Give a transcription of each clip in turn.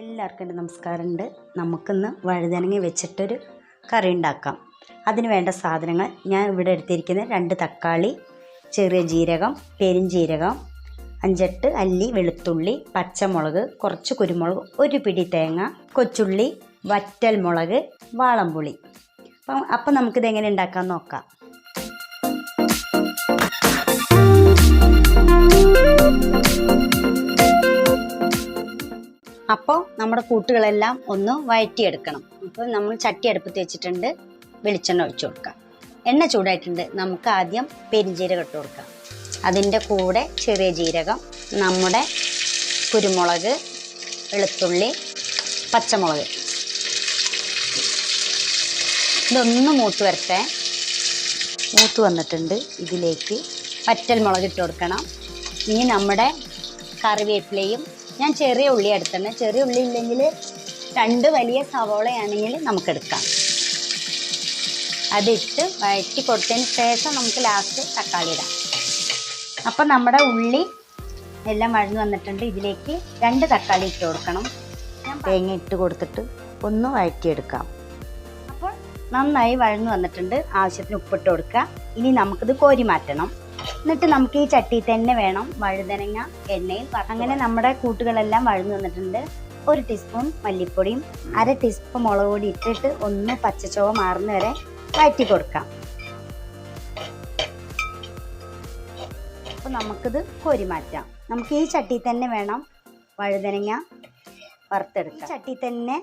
എല്ലാവർക്കും എന്റെ നമസ്കാരമുണ്ട്. നമുക്കിന്ന് വഴുതനങ്ങ വെച്ചിട്ടൊരു കറി ഉണ്ടാക്കാം. അതിന് വേണ്ട സാധനങ്ങൾ ഞാൻ ഇവിടെ എടുത്തിരിക്കുന്നത് രണ്ട് തക്കാളി ചെറിയ ജീരകം പെരിഞ്ജീരകം അഞ്ചെട്ട് അല്ലി വെളുത്തുള്ളി പച്ചമുളക് കുറച്ച് കുരുമുളക് ഒരു പിടി തേങ്ങ കൊച്ചുള്ളി വറ്റൽ മുളക് വാളംപുളി. അപ്പം അപ്പം നമുക്കിത് എങ്ങനെ ഉണ്ടാക്കാൻ നോക്കാം. അപ്പോൾ നമ്മുടെ കൂട്ടുകളെല്ലാം ഒന്ന് വഴറ്റിയെടുക്കണം അപ്പോൾ നമ്മൾ ചട്ടി അടുപ്പത്ത് വെച്ചിട്ടുണ്ട് വെളിച്ചെണ്ണ ഒഴിച്ചു കൊടുക്കാം എണ്ണ ചൂടായിട്ടുണ്ട് നമുക്ക് ആദ്യം പെരിഞ്ജീരകം ഇട്ട് കൊടുക്കാം അതിന്റെ കൂടെ ചെറിയ ജീരകം നമ്മുടെ കുരുമുളക് വെളുത്തുള്ളി പച്ചമുളക്. ഇതൊന്ന് മൂത്ത് വരട്ടെ. മൂത്ത് വന്നിട്ടുണ്ട്. ഇതിലേക്ക് വറ്റൽ മുളക് ഇട്ട് കൊടുക്കണം. ഇനി നമ്മുടെ കറിവേപ്പിലയും ഞാൻ ചെറിയ ഉള്ളി എടുത്തന്നെ. ചെറിയ ഉള്ളി ഇല്ലെങ്കിൽ രണ്ട് വലിയ സവോളയാണെങ്കിൽ നമുക്കെടുക്കാം അതിട്ട് വഴറ്റി കൊടുത്തതിന് ശേഷം നമുക്ക് ലാസ്റ്റ് തക്കാളി ഇടാം. അപ്പം നമ്മുടെ ഉള്ളി എല്ലാം വഴന്നു വന്നിട്ടുണ്ട്. ഇതിലേക്ക് രണ്ട് തക്കാളി ഇട്ട് കൊടുക്കണം. തേങ്ങ ഇട്ട് കൊടുത്തിട്ട് ഒന്ന് വഴറ്റിയെടുക്കാം. അപ്പോൾ നന്നായി വഴന്നു വന്നിട്ടുണ്ട്. ആവശ്യത്തിന് ഉപ്പിട്ട് കൊടുക്കുക. ഇനി നമുക്കിത് കോരി മാറ്റണം. എന്നിട്ട് നമുക്ക് ഈ ചട്ടി തന്നെ വേണം. വഴുതനങ്ങ എണ്ണയിൽ അങ്ങനെ നമ്മുടെ കൂട്ടുകളെല്ലാം വഴന്നു വന്നിട്ടുണ്ട്. ഒരു ടീസ്പൂൺ മല്ലിപ്പൊടിയും അര ടീസ്പൂൺ മുളക് പൊടി ഇട്ടിട്ട് ഒന്ന് പച്ചച്ചുവ മാറുന്ന വരെ വഴറ്റി കൊടുക്കാം. അപ്പോൾ നമുക്കിത് കോരി മാറ്റാം. നമുക്ക് ഈ ചട്ടി തന്നെ വേണം വഴുതനങ്ങ വറുത്തെടുക്കാം ചട്ടി തന്നെ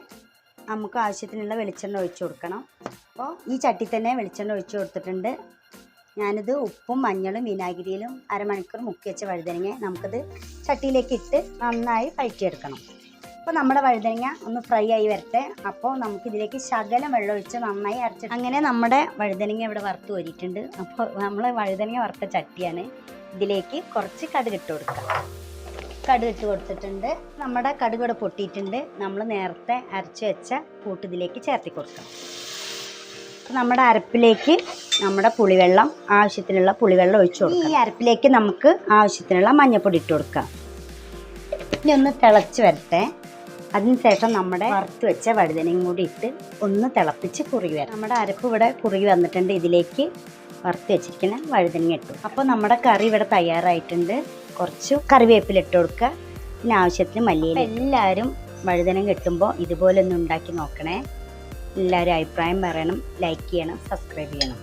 നമുക്ക് ആവശ്യത്തിനുള്ള വെളിച്ചെണ്ണ ഒഴിച്ചു കൊടുക്കണം. അപ്പോൾ ഈ ചട്ടി തന്നെ വെളിച്ചെണ്ണ ഒഴിച്ചു കൊടുത്തിട്ടുണ്ട്. ഞാനിത് ഉപ്പും മഞ്ഞളും വിനാഗിരിയിലും അരമണിക്കൂർ മുക്കി വെച്ച വഴുതനങ്ങ നമുക്കത് ചട്ടിയിലേക്ക് ഇട്ട് നന്നായി പഴറ്റിയെടുക്കണം അപ്പോൾ നമ്മുടെ വഴുതനങ്ങ ഒന്ന് ഫ്രൈ ആയി വരട്ടെ. അപ്പോൾ നമുക്കിതിലേക്ക് ശകലം വെള്ളം ഒഴിച്ച് നന്നായി അരച്ച് അങ്ങനെ നമ്മുടെ വഴുതനങ്ങ ഇവിടെ വറുത്ത് കോരിയിട്ടുണ്ട്. അപ്പോൾ നമ്മൾ വഴുതനങ്ങ വറുത്ത ചട്ടിയാണ്. ഇതിലേക്ക് കുറച്ച് കടുക് ഇട്ട് കൊടുക്കുക കടുക് ഇട്ട് കൊടുത്തിട്ടുണ്ട്. നമ്മുടെ കടുക് ഇവിടെ പൊട്ടിയിട്ടുണ്ട്. നമ്മൾ നേരത്തെ അരച്ച് വെച്ച കൂട്ടിതിലേക്ക് ചേർത്തി കൊടുക്കാം. നമ്മുടെ അരപ്പിലേക്ക് നമ്മുടെ പുളിവെള്ളം ആവശ്യത്തിനുള്ള പുളിവെള്ളം ഒഴിച്ചു കൊടുക്കാം. ഈ അരപ്പിലേക്ക് നമുക്ക് ആവശ്യത്തിനുള്ള മഞ്ഞൾപ്പൊടി ഇട്ട് കൊടുക്കാം. ഇനി ഒന്ന് തിളച്ച് വരട്ടെ. അതിനുശേഷം നമ്മുടെ വറുത്ത് വെച്ച വഴുതനയും കൂടി ഇട്ട് ഒന്ന് തിളപ്പിച്ച് കുറുകി വരാം നമ്മുടെ അരപ്പ് ഇവിടെ കുറുകി വന്നിട്ടുണ്ട്. ഇതിലേക്ക് വറുത്ത് വെച്ചിരിക്കുന്ന വഴുതനങ്ങ ഇട്ടു അപ്പോൾ നമ്മുടെ കറി ഇവിടെ തയ്യാറായിട്ടുണ്ട്. കുറച്ച് കറിവേപ്പില ഇട്ട് കൊടുക്കുക. പിന്നെ ആവശ്യത്തിന് മല്ലിയില എല്ലാവരും വഴുതനം കിട്ടുമ്പോൾ ഇതുപോലെ ഒന്ന് ഉണ്ടാക്കി നോക്കണേ. എല്ലാവരും അഭിപ്രായം പറയണം ലൈക്ക് ചെയ്യണം സബ്സ്ക്രൈബ് ചെയ്യണം.